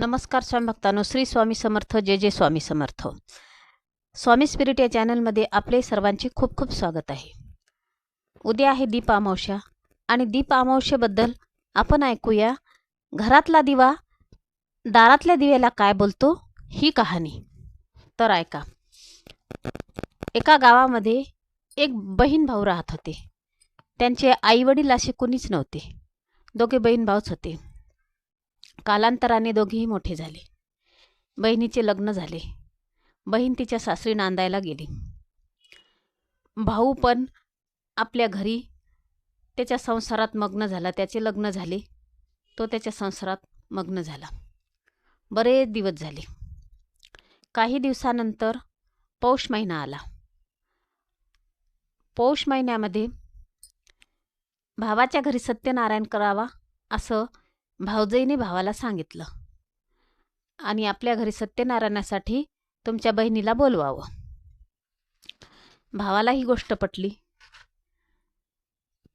नमस्कार स्वामी भक्तांनो. श्री स्वामी समर्थ जय जय स्वामी समर्थ. स्वामी स्पिरिट या चॅनलमध्ये आपले सर्वांचे खूप खूप स्वागत आहे. उद्या आहे दीप अमावस्या आणि दीप अमावस्येबद्दल आपण ऐकूया घरातला दिवा दारातल्या दिव्याला काय बोलतो ही कहाणी. तर ऐका. एका गावामध्ये एक बहीण भाऊ राहत होते. त्यांचे आईवडील असे कोणीच नव्हते. दोघे बहीण भाऊच होते. कालांतराने दोघेही मोठे झाले. बहिणीचे लग्न झाले. बहीण तिच्या सासरी नांदायला गेली. भाऊ पण आपल्या घरी त्याच्या संसारात मग्न झाला. त्याचे लग्न झाले. तो त्याच्या संसारात मग्न झाला. बरेच दिवस झाले. काही दिवसानंतर पौष महिना आला. पौष महिन्यामध्ये भावाच्या घरी सत्यनारायण करावा असं भावजईने भावाला सांगितलं. आणि आपल्या घरी सत्यनारायणासाठी तुमच्या बहिणीला बोलवावं. भावाला ही गोष्ट पटली.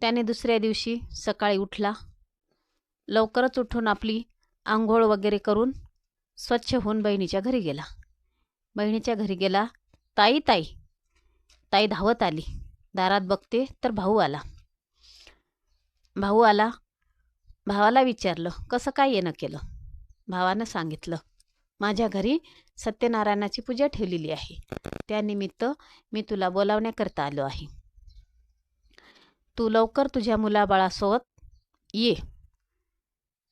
त्याने दुसऱ्या दिवशी सकाळी उठला. लवकरच उठून आपली आंघोळ वगैरे करून स्वच्छ होऊन बहिणीच्या घरी गेला. बहिणीच्या घरी गेला. ताई ताई. ताई धावत आली. दारात बघते तर भाऊ आला. भाऊ आला. भावाला विचारलं कसं काय येणं केलं? भावानं सांगितलं माझ्या घरी सत्यनारायणाची पूजा ठेवलेली आहे. त्यानिमित्त मी तुला बोलावण्याकरता आलो आहे. तू लवकर तुझ्या मुलाबाळासोबत ये.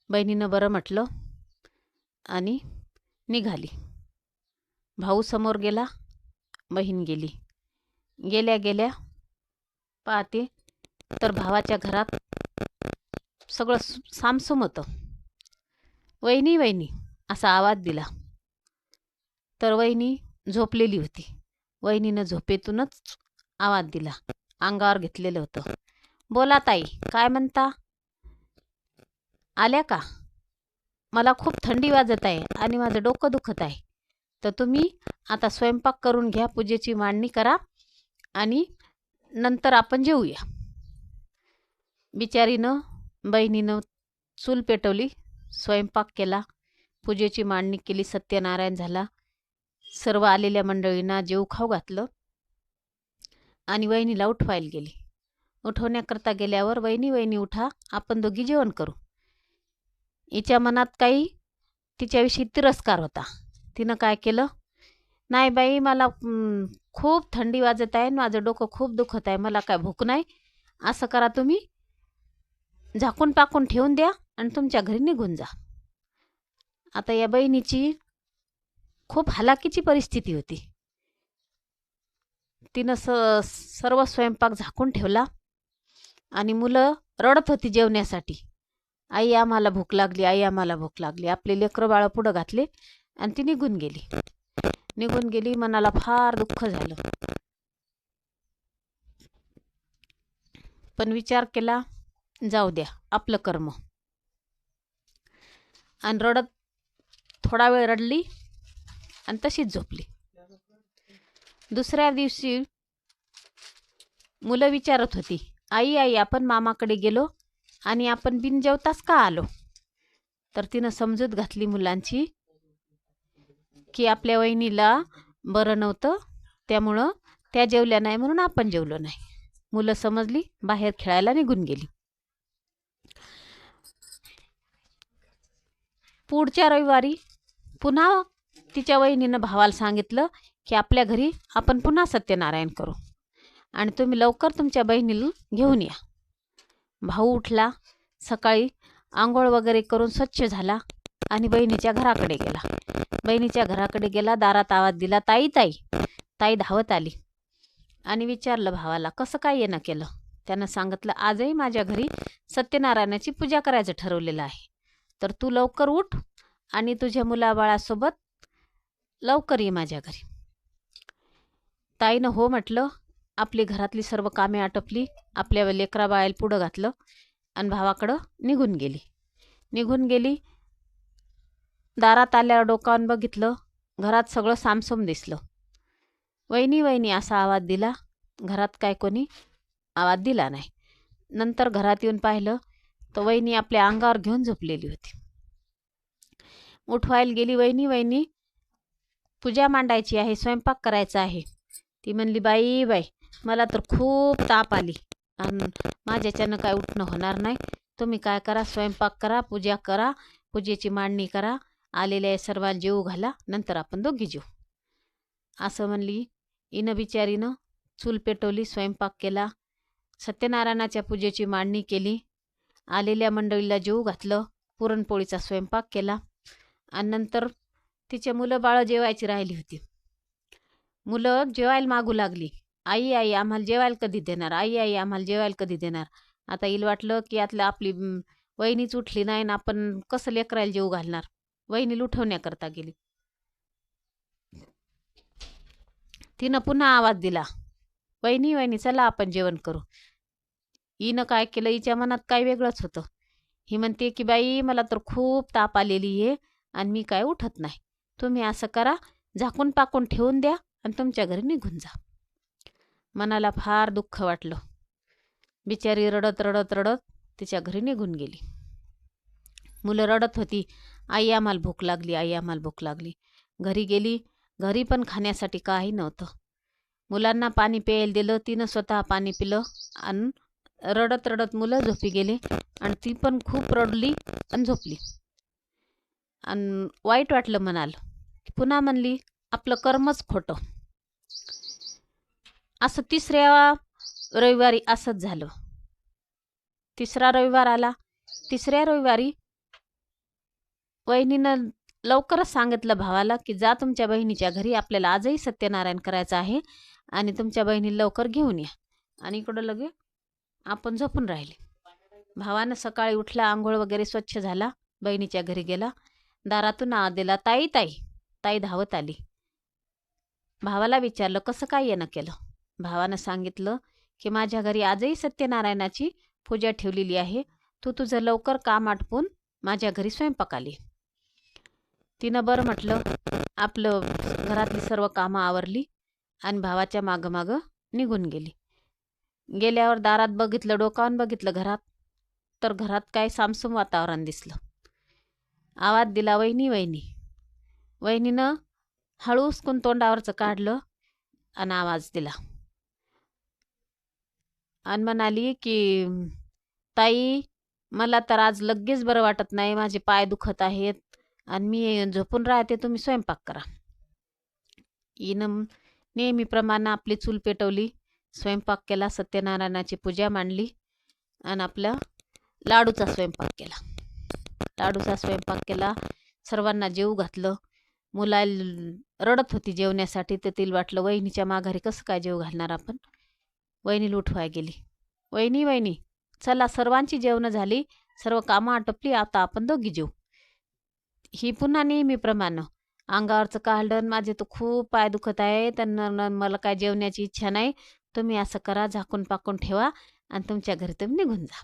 बहिणीनं बरं म्हटलं आणि निघाली. भाऊ समोर गेला बहीण गेली. गेल्या गेल्या पाहते तर भावाच्या घरात सगळं सामसूम होतं. वहिनी वहिनी असा आवाज दिला. तर वहिनी झोपलेली होती. वहिनीनं झोपेतूनच आवाज दिला. अंगावर घेतलेलं होतं. बोला ताई काय म्हणता? आल्या का? मला खूप थंडी वाजत आहे आणि माझं डोकं दुखत आहे. तर तुम्ही आता स्वयंपाक करून घ्या पूजेची मांडणी करा आणि नंतर आपण जेऊया. बिचारीनं बहिणीनं चूल पेटवली स्वयंपाक केला पूजेची मांडणी केली सत्यनारायण झाला. सर्व आलेल्या मंडळींना जेव खाऊ घातलं आणि वहिनीला उठवायला गेली. उठवण्याकरता गेल्यावर वहिनी वहिनी उठा आपण दोघी जेवण करू. हिच्या मनात काही तिच्याविषयी तिरस्कार होता. तिनं काय केलं? नाही बाई मला खूप थंडी वाजत आहे आणि माझं डोकं खूप दुखत आहे. मला काय भूक नाही? असं करा तुम्ही. झाकून पाकून ठेवून द्या आणि तुमच्या घरी निघून जा. आता या बहिणीची खूप हलाकीची परिस्थिती होती. तिनं स सर्व स्वयंपाक झाकून ठेवला आणि मुलं रडत होती जेवण्यासाठी. आई आम्हाला भूक लागली आई आम्हाला भूक लागली. आपले लेकरं बाळं पुढं घातले आणि ती निघून गेली. निघून गेली मनाला फार दुःख झालं. पण विचार केला जाऊ द्या आपलं कर्म. आणि रडत थोडा वेळ रडली आणि तशीच झोपली. दुसऱ्या दिवशी मुलं विचारत होती आई आई आपण मामाकडे गेलो आणि आपण बिन जेवताच का आलो? तर तिनं समजूत घातली मुलांची की आपल्या वहिनीला बरं नव्हतं त्यामुळं त्या जेवल्या नाही म्हणून आपण जेवलो नाही. मुलं समजली बाहेर खेळायला निघून गेली. पुढच्या रविवारी पुन्हा तिच्या वहिनीनं भावाला सांगितलं की आपल्या घरी आपण पुन्हा सत्यनारायण करू. आणि तुम्ही लवकर तुमच्या बहिणीला घेऊन या. भाऊ उठला सकाळी आंघोळ वगैरे करून स्वच्छ झाला आणि बहिणीच्या घराकडे गेला. बहिणीच्या घराकडे गेला दारात आवाज दिला ताई ताई. ताई धावत आली आणि विचारलं भावाला कसं काय येणं केलं? त्यानं सांगितलं आजही माझ्या घरी सत्यनारायणाची पूजा करायचं ठरवलेलं आहे. तर तू लवकर उठ आणि तुझ्या मुलाबाळासोबत लवकर ये माझ्या घरी. ताईनं हो म्हटलं आपली घरातली सर्व कामे आटपली आपल्या लेकरा बाळाला पुढं घातलं आणि भावाकडं निघून गेली. निघून गेली दारात आल्यावर डोकावून बघितलं घरात सगळं सामसम दिसलं. वहिनी वहिनी असा आवाज दिला घरात काय कोणी आवाज दिला नाही. नंतर घरात येऊन पाहिलं तर वहिनी आपल्या अंगावर घेऊन झोपलेली होती. उठवायला गेली वहिनी वहिनी पूजा मांडायची आहे स्वयंपाक करायचा आहे. ती म्हणली बाई बाई मला तर खूप ताप आली. आणि माझ्याच्यानं काय उठणं होणार नाही. तुम्ही काय करा स्वयंपाक करा पूजा करा पूजेची मांडणी करा. आलेल्या सर्वांना जेऊ घाला नंतर आपण दोघी जेऊ. असं म्हणली. इनं बिचारीनं चूल पेटवली स्वयंपाक केला. सत्यनारायणाच्या पूजेची मांडणी केली. आलेल्या मंडळीला जेवू घातलं. पुरणपोळीचा स्वयंपाक केला. आणि नंतर तिचे मुलं बाळं जेवायची राहिली होती. मुलं जेवायला मागू लागली. आई आई आम्हाला जेवायला कधी देणार? आई आई आम्हाला जेवायला कधी देणार? आता येईल वाटलं की यातलं आपली वहिनीच उठली नाही ना आपण कसं लेकरायला जेवू घालणार? वहिनी लुठवण्याकरता गेली. तिनं पुन्हा आवाज दिला. वहिनी वहिनी चला आपण जेवण करू. हिनं काय केलं? हिच्या मनात काय वेगळंच होतं. ही म्हणते की बाई मला तर खूप ताप आलेली आहे. आणि मी काय उठत नाही. तुम्ही असं करा झाकून पाकून ठेवून द्या आणि तुमच्या घरी निघून जा. मनाला फार दुःख वाटलं. बिचारी रडत रडत रडत तिच्या घरी निघून गेली. मुलं रडत होती. आई आम्हाला भूक लागली आई आम्हाला भूक लागली. घरी गेली. घरी पण खाण्यासाठी काही नव्हतं. मुलांना पाणी प्यायला दिलं तिनं स्वतः पाणी पिलं आणि रडत रडत मुलं झोपी गेले आणि ती पण खूप रडली आणि झोपली. आणि वाईट वाटलं म्हणाल पुन्हा म्हणली आपलं कर्मच खोटं. असं तिसऱ्या रविवारी असंच झालं. तिसरा रविवार आला. तिसऱ्या रविवारी वहिनीनं लवकरच सांगितलं भावाला की जा तुमच्या बहिणीच्या घरी आपल्याला आजही सत्यनारायण करायचं आहे आणि तुमच्या बहिणी लवकर घेऊन या. आणि इकडं लगे आपण झोपून राहिले. भावानं सकाळी उठला आंघोळ वगैरे स्वच्छ झाला बहिणीच्या घरी गेला. दारातून आवाज दिला ताई ताई. ताई धावत आली. भावाला विचारलं कसं काय येणं केलं? भावानं सांगितलं की माझ्या घरी आजही सत्यनारायणाची पूजा ठेवलेली आहे. तू तुझं लवकर काम आटपून माझ्या घरी स्वयंपाक आली. तिनं बरं म्हटलं. आपलं घरातली सर्व कामं आवरली आणि भावाच्या मागं मागं निघून गेली. गेल्यावर दारात बघितलं डोकावून बघितलं घरात. तर घरात काय सामसूम वातावरण दिसलं. आवाज दिला वहिनी वहिनी. वहिनीनं हळूसकून तोंडावरचं काढलं आणि आवाज दिला. आणि म्हणाली की ताई मला तर आज लगेच बरं वाटत नाही. माझे पाय दुखत आहेत आणि मी झोपून राहते. तुम्ही स्वयंपाक करा. इनं नेहमीप्रमाणे आपली चूल पेटवली स्वयंपाक केला सत्यनारायणाची पूजा मांडली आणि आपला लाडूचा स्वयंपाक केला. लाडूचा स्वयंपाक केला. सर्वांना जेवू घातलं. मुलाला रडत होती जेवण्यासाठी. तर तिला वाटलं वहिनीच्या माघारी कसं काय जेव घालणार आपण? वहिनी लुटवाय गेली. वहिनी वहिनी चला सर्वांची जेवणं झाली. सर्व कामं आटपली. आता आपण दोघी जेऊ. ही पुन्हा नेहमीप्रमाणे अंगावरचं कालडण माझे तर खूप पाय दुखत आहे. त्यांना मला काय जेवण्याची इच्छा नाही. तुम्ही असं करा झाकून पाकून ठेवा आणि तुमच्या घरी तुम्ही निघून जा.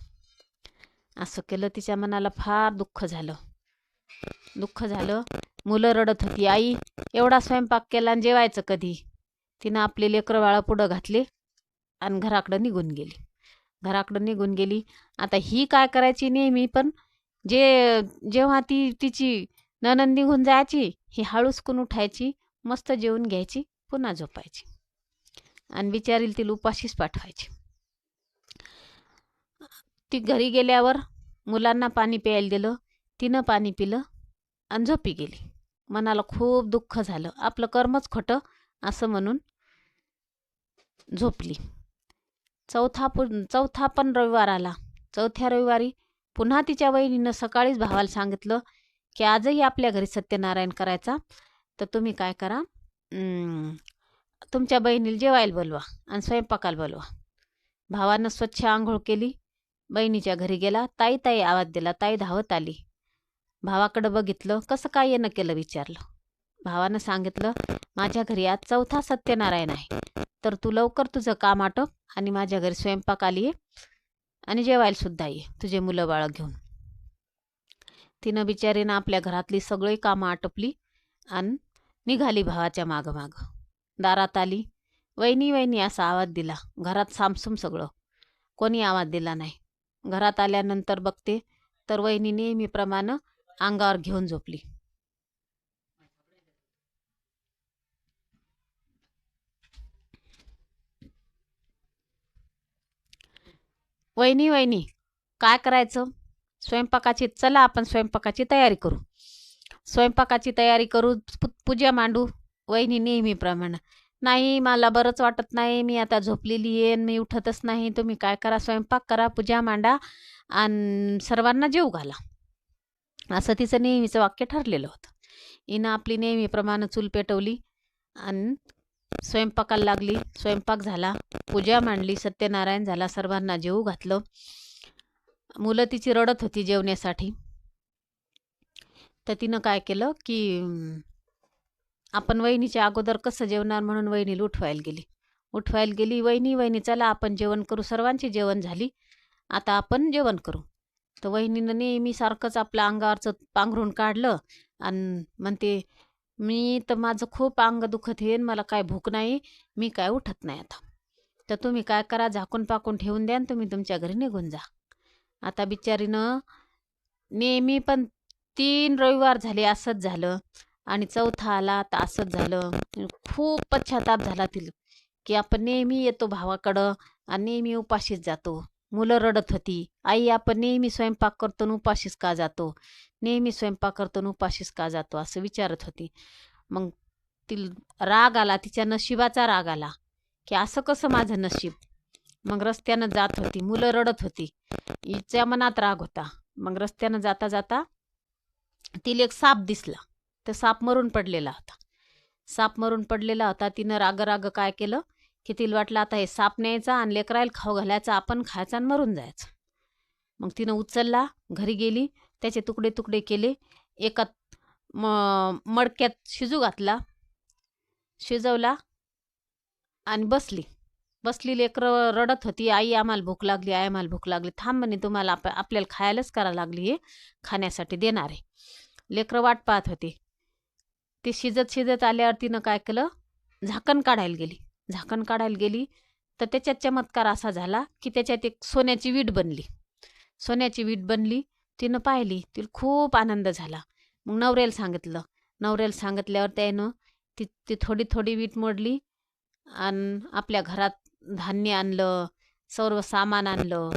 असं केलं तिच्या मनाला फार दुःख झालं. दुःख झालं. मुलं रडत होती. आई एवढा स्वयंपाक केला आणि जेवायचं कधी? तिनं आपले लेकरं बाळं पुढं घातले आणि घराकडं निघून गेली. घराकडं निघून गेली. आता ही काय करायची नेहमी पण? जे जेव्हा ती तिची ननंद निघून जायची ही हळूसकून उठायची मस्त जेवून घ्यायची पुन्हा झोपायची. आणि बिचारील तिला उपाशीच पाठवायची. ती घरी गेल्यावर मुलांना पाणी प्यायला दिलं तिनं पाणी पिलं आणि झोपी गेली. मनाला खूप दुःख झालं. आपलं कर्मच खोटं असं म्हणून झोपली. चौथा पु चौथा पण रविवार आला. चौथ्या रविवारी पुन्हा तिच्या वहिनीनं सकाळीच भावाला सांगितलं की आजही आपल्या घरी सत्यनारायण करायचा. तर तुम्ही काय करा? तुमच्या बहिणीला जेवायला बोलवा आणि स्वयंपाकाला बोलवा. भावानं स्वच्छ आंघोळ केली. बहिणीच्या घरी गेला ताई ताई आवाज दिला ताई धावत आली. भावाकडं बघितलं कसं काय येणं केलं विचारलं. भावानं सांगितलं माझ्या घरी आज चौथा सत्यनारायण आहे. तर तू लवकर तुझं काम आटप आणि माझ्या घरी स्वयंपाक आली ये आणि जेवायला सुद्धा ये तुझे मुलं बाळं घेऊन. तिनं बिचारीनं आपल्या घरातली सगळी कामं आटपली आणि निघाली भावाच्या मागं मागं दारात आली. वहिनी वहिनी असा आवाज दिला. घरात सामसूम सगळं. कोणी आवाज दिला नाही. घरात आल्यानंतर बघते. तर वहिनी नेहमीप्रमाणे अंगावर घेऊन झोपली. वहिनी वहिनी काय करायचं? स्वयंपाकाची चला आपण स्वयंपाकाची तयारी करू. स्वयंपाकाची तयारी करू पूजा मांडू. वहिनी नेहमीप्रमाणे. नाही मला बरंच वाटत नाही मी आता झोपलेली आहे आणि मी उठतच नाही तुम्ही काय करा स्वयंपाक करा पूजा मांडा आणि सर्वांना जेव घाला. असं तिचं नेहमीचं वाक्य ठरलेलं होतं. हिनं आपली नेहमीप्रमाणे चूल पेटवली आणि स्वयंपाकाला लागली. स्वयंपाक झाला पूजा मांडली सत्यनारायण झाला सर्वांना जेवू घातलं. मुलं तिची रडत होती जेवण्यासाठी. तर तिनं काय केलं की आपण वहिनीच्या अगोदर कसं जेवणार म्हणून वहिनीला उठवायला गेली. उठवायला गेली वहिनी वहिनी चला आपण जेवण करू. सर्वांची जेवण झाली. आता आपण जेवण करू. तर वहिनीनं नेहमी सारखंच आपलं अंगावरचं पांघरून काढलं आणि म्हणते मी तर माझं खूप अंग दुखत येईन मला काय भूक नाही मी काय उठत नाही आता. तर तुम्ही काय करा झाकून पाकून ठेवून द्या आणि तुम्ही तुमच्या घरी निघून जा. आता बिचारीनं नेहमी पण तीन रविवार झाले असंच झालं. आणि चौथा आला तर असंच झालं. खूप पश्चाताप झाला तिला की आपण नेहमी येतो भावाकडं आणि नेहमी उपाशीच जातो. मुलं रडत होती. आई आपण नेहमी स्वयंपाक करतो उपाशीच का जातो? नेहमी स्वयंपाक करतो उपाशीच का जातो? असं विचारत होती. मग ती राग आला तिच्या नशिबाचा राग आला की असं कसं माझं नशीब? मग रस्त्यानं जात होती. मुलं रडत होती. हिच्या मनात राग होता. मग रस्त्यानं जाता जाता तिला एक साप दिसला. तर साप मरून पडलेला होता. साप मरून पडलेला होता. तिनं राग राग काय केलं? की तिला वाटलं आता हे साप न्यायचा आणि लेकरायला खाऊ घालायचा आपण खायचा आणि मरून जायचं. मग तिनं उचलला घरी गेली त्याचे तुकडे तुकडे केले एका म मडक्यात शिजू घातला शिजवला आणि बसली. बसली लेकरं रडत होती आई आम्हाला भूक लागली आई आम्हाला भूक लागली. थांब म्हणे तुम्हाला आप आपल्याला खायलाच करा लागली हे खाण्यासाठी देणार आहे. लेकरं वाट पाहत होती. ते शिजत शिजत आल्यावर तिनं काय केलं? झाकण काढायला गेली. झाकण काढायला गेली तर त्याच्यात चमत्कार असा झाला की त्याच्यात एक सोन्याची वीट बनली. सोन्याची वीट बनली. तिनं पाहिली. तिला खूप आनंद झाला. मग नवऱ्याला सांगितलं. नवऱ्याला सांगितल्यावर त्यानं ती ती थोडी थोडी वीट मोडली आणि आपल्या घरात धान्य आणलं सर्व सामान आणलं.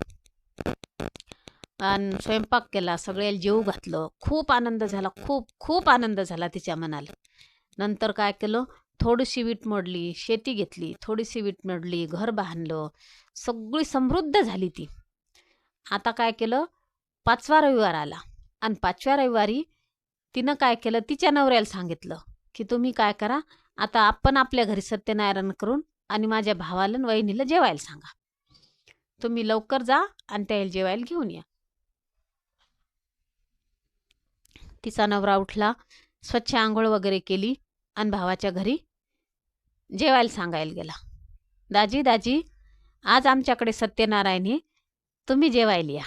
आणि स्वयंपाक केला सगळ्याला जेवू घातलं. खूप आनंद झाला खूप खूप आनंद झाला तिच्या मनाला. नंतर काय केलं? थोडीशी वीट मोडली शेती घेतली थोडीशी वीट मोडली घर बांधलं. सगळी समृद्ध झाली ती. आता काय केलं? पाचवा रविवार आला. आणि पाचव्या रविवारी तिनं काय केलं? तिच्या नवऱ्याला सांगितलं की तुम्ही काय करा? आता आपण आपल्या घरी सत्यनारायण करून आणि माझ्या भावाला वहिनीला जेवायला सांगा. तुम्ही लवकर जा आणि त्याला जेवायला घेऊन या. तिचा नवरा उठला स्वच्छ आंघोळ वगैरे केली आणि भावाच्या घरी जेवायला सांगायला गेला. दाजी दाजी आज आमच्याकडे सत्यनारायणी तुम्ही जेवायला या.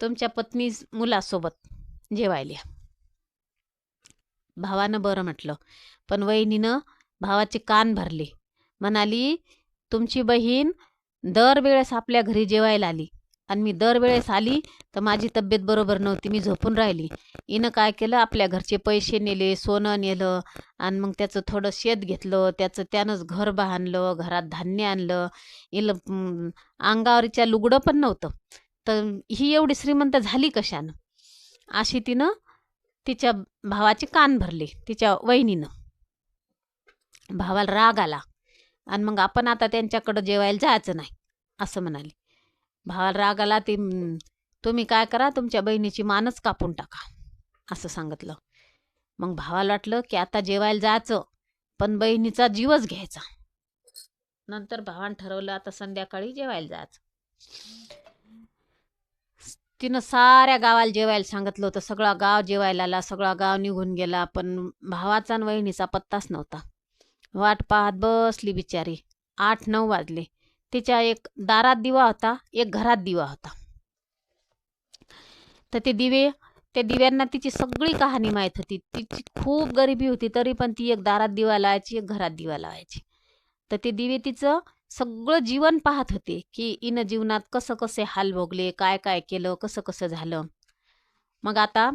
तुमच्या पत्नी मुलासोबत जेवायला या. भावानं बरं म्हटलं पण वहिनीनं भावाचे कान भरले. म्हणाली तुमची बहीण दरवेळेस आपल्या घरी जेवायला आली. आणि मी दरवेळेस आली तर माझी तब्येत बरोबर नव्हती मी झोपून राहिली. हिनं काय केलं आपल्या घरचे पैसे नेले सोनं नेलं आणि मग त्याचं थोडं शेत घेतलं त्याचं त्यानंच घर बांधलं घरात धान्य आणलं. हिला अंगावरच्या लुगडं पण नव्हतं. तर ही एवढी श्रीमंत झाली कशानं? अशी तिनं तिच्या भावाचे कान भरले तिच्या वहिनीनं. भावाला राग आला. आणि मग आपण आता त्यांच्याकडं जेवायला जायचं नाही असं म्हणाली. भावाला राग आला ती तुम्ही काय करा तुमच्या बहिणीची मानच कापून टाका असं सांगितलं. मग भावाला वाटलं की आता जेवायला जायचं पण बहिणीचा जीवच घ्यायचा. नंतर भावानं ठरवलं आता संध्याकाळी जेवायला जायचं. तिनं साऱ्या गावाला जेवायला सांगितलं होतं. सगळा गाव जेवायला आला सगळा गाव निघून गेला पण भावाचा आणि वहिनीचा पत्ताच नव्हता. वाट पाहत बसली बिचारी. आठ नऊ वाजले. तिच्या एक दारात दिवा होता एक घरात दिवा होता. तर ते दिवे त्या दिव्यांना तिची सगळी कहाणी माहीत होती. तिची खूप गरिबी होती तरी पण ती एक दारात दिवा लावायची एक घरात दिवा लावायची. तर ते दिवे तिचं सगळं जीवन पाहत होते की इन जीवनात कसं कसे हाल भोगले काय काय केलं कसं कसं झालं. मग आता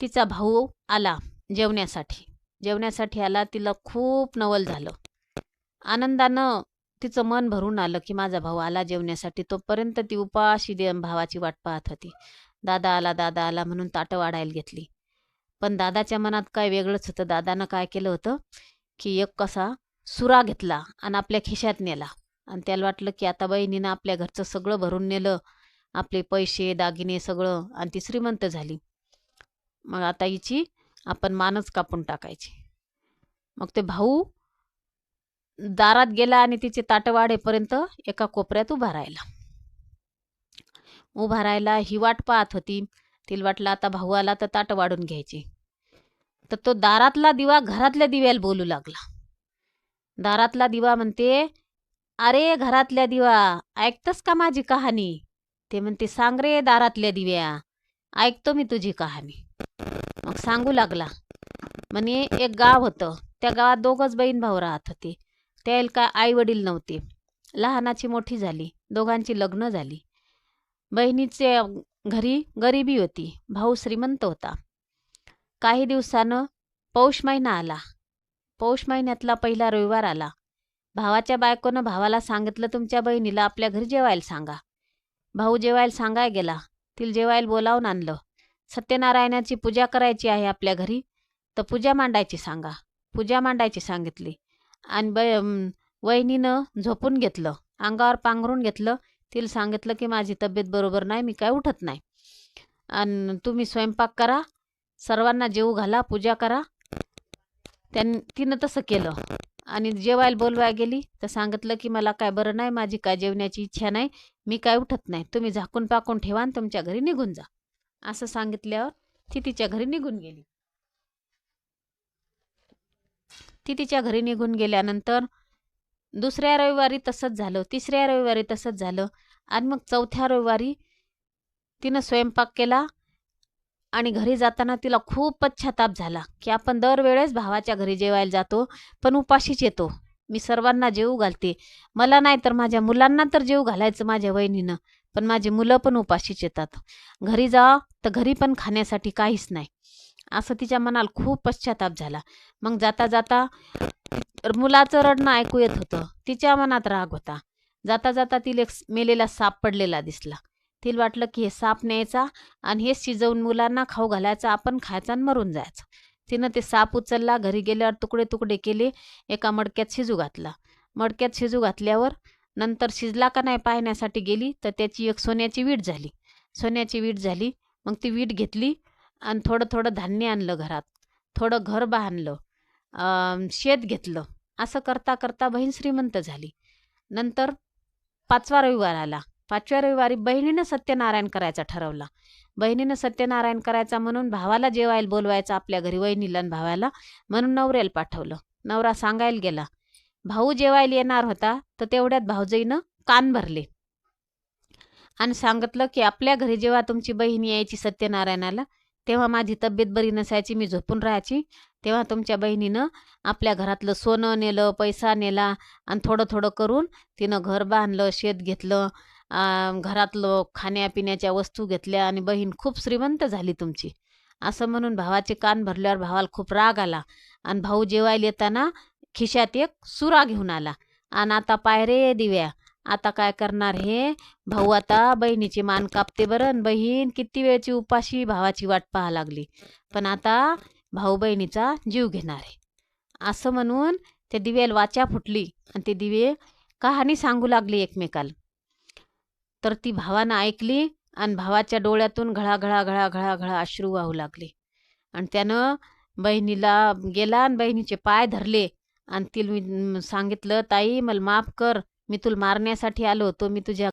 तिचा भाऊ आला जेवण्यासाठी. जेवण्यासाठी आला तिला खूप नवल झालं. आनंदानं तिचं मन भरून आलं की माझा भाऊ आला जेवण्यासाठी. तोपर्यंत ती उपाशी दे भावाची वाट पाहत होती. दादा आला दादा आला म्हणून ताटं वाढायला घेतली. पण दादाच्या मनात काय वेगळंच होतं. दादानं काय केलं होतं की एक कसा सुरा घेतला आणि आपल्या खिशात नेला. आणि त्याला वाटलं की आता बहिणीनं आपल्या घरचं सगळं भरून नेलं. आपले पैसे दागिने सगळं आणि ती श्रीमंत झाली. मग आता हिची आपण मानच कापून टाकायची. मग ते भाऊ दारात गेला आणि तिचे ताटं वाढेपर्यंत एका कोपऱ्यात उभा राहिला. उभा राहिला ही वाट पाहत होती. तिला वाटलं आता भाऊ आला तर ताटं वाढून घ्यायची. तर तो दारातला दिवा घरातल्या दिव्याला बोलू लागला. दारातला दिवा म्हणते अरे घरातल्या दिवा ऐकतस का माझी कहाणी? ते म्हणते सांग रे दारातल्या दिव्या ऐकतो मी तुझी कहाणी. मग सांगू लागला. म्हणे एक गाव होतं. त्या गावात दोघंच बहीण भाऊ राहत होते. त्याला आई वडील नव्हते. लहानाची मोठी झाली. दोघांची लग्न झाली. बहिणीचे घरी गरिबी होती. भाऊ श्रीमंत होता. काही दिवसानं पौष महिना आला. पौष महिन्यातला पहिला रविवार आला. भावाच्या बायकोनं भावाला सांगितलं तुमच्या बहिणीला आपल्या घरी जेवायला सांगा. भाऊ जेवायला सांगाय गेला. तिला जेवायला बोलावून आणलं. सत्यनारायणाची पूजा करायची आहे आपल्या घरी. तर पूजा मांडायची सांगा. पूजा मांडायची सांगितली. आणि बै वहिनीनं झोपून घेतलं अंगावर पांघरून घेतलं. तिला सांगितलं की माझी तब्येत बरोबर नाही मी काय उठत नाही. आणि तुम्ही स्वयंपाक करा सर्वांना जेवू घाला पूजा करा. त्यां तिनं तसं केलं. आणि जेवायला बोलवाय गेली तर सांगितलं की मला काय बरं नाही माझी काय जेवण्याची इच्छा नाही मी काय उठत नाही. तुम्ही झाकून पाकून ठेवा आणि तुमच्या घरी निघून जा. असं सांगितल्यावर ती तिच्या घरी निघून गेली. ती तिच्या घरी निघून गेल्यानंतर दुसऱ्या रविवारी तसंच झालं तिसऱ्या रविवारी तसंच झालं आणि मग चौथ्या रविवारी तिनं स्वयंपाक केला आणि घरी जाताना तिला खूप पश्चाताप झाला की आपण दरवेळेस भावाच्या घरी जेवायला जातो पण उपाशीच येतो. मी सर्वांना जेवू घालते. मला नाही तर माझ्या मुलांना तर जेऊ घालायचं माझ्या वहिनीनं पण माझी मुलं पण उपाशीच येतात. घरी जा तर घरी पण खाण्यासाठी काहीच नाही. असं तिच्या मनाला खूप पश्चाताप झाला. मग जाता जाता मुलाचं रडणं ऐकू येत होतं. तिच्या मनात राग होता. जाता जाता तिला एक मेलेला साप पडलेला दिसला. तिला वाटलं की हे साप न्यायचा आणि हे शिजवून मुलांना खाऊ घालायचा आपण खायचा आणि मरून जायचं. तिनं ते साप उचलला घरी गेल्यावर तुकडे तुकडे केले एका मडक्यात शिजू घातला. मडक्यात शिजू घातल्यावर नंतर शिजला का नाही पाहण्यासाठी गेली तर त्याची एक सोन्याची वीट झाली. सोन्याची वीट झाली मग ती वीट घेतली आणि थोडं थोडं धान्य आणलं घरात. थोडं घर बांधलं. शेत घेतलं. असं करता करता बहीण श्रीमंत झाली. नंतर पाचवा रविवार आला. पाचव्या रविवारी बहिणीनं सत्यनारायण करायचा ठरवला. बहिणीनं सत्यनारायण करायचा म्हणून भावाला जेवायला बोलवायचं आपल्या घरी वहिनीला आणि भावाला म्हणून नवऱ्याला पाठवलं. नवरा सांगायला गेला भाऊ जेवायला येणार होता तर तेवढ्यात भाऊजईनं कान भरले. आणि सांगितलं की आपल्या घरी जेव्हा तुमची बहीण यायची सत्यनारायणाला तेव्हा माझी तब्येत बरी नसायची मी झोपून राहायची. तेव्हा तुमच्या बहिणीनं आपल्या घरातलं सोनं नेलं पैसा नेला आणि थोडं थोडं करून तिनं घर बांधलं शेत घेतलं घरातलं खाण्यापिण्याच्या वस्तू घेतल्या आणि बहीण खूप श्रीमंत झाली तुमची. असं म्हणून भावाचे कान भरल्यावर भावाला खूप राग आला आणि भाऊ जेवायला येताना खिशात एक सुरा घेऊन आला. आणि आता पायरे दिव्या आता काय करणार हे? भाऊ आता बहिणीची मान कापते बरं. बहीण किती वेळची उपाशी भावाची वाट पाहा लागली. पण आता भाऊ बहिणीचा जीव घेणार आहे. असं म्हणून ते दिव्याला वाचा फुटली. आणि ते दिवे कहाणी सांगू लागली एकमेकाला. तर ती भावानं ऐकली आणि भावाच्या डोळ्यातून घळा घळा घळा घळा घळा अश्रू वाहू लागले. आणि त्यानं बहिणीला गेला आणि बहिणीचे पाय धरले. आणि तिला मी सांगितलं ताई मला माफ कर. मी तुला मारण्यासाठी आलो तो मी तुझ्या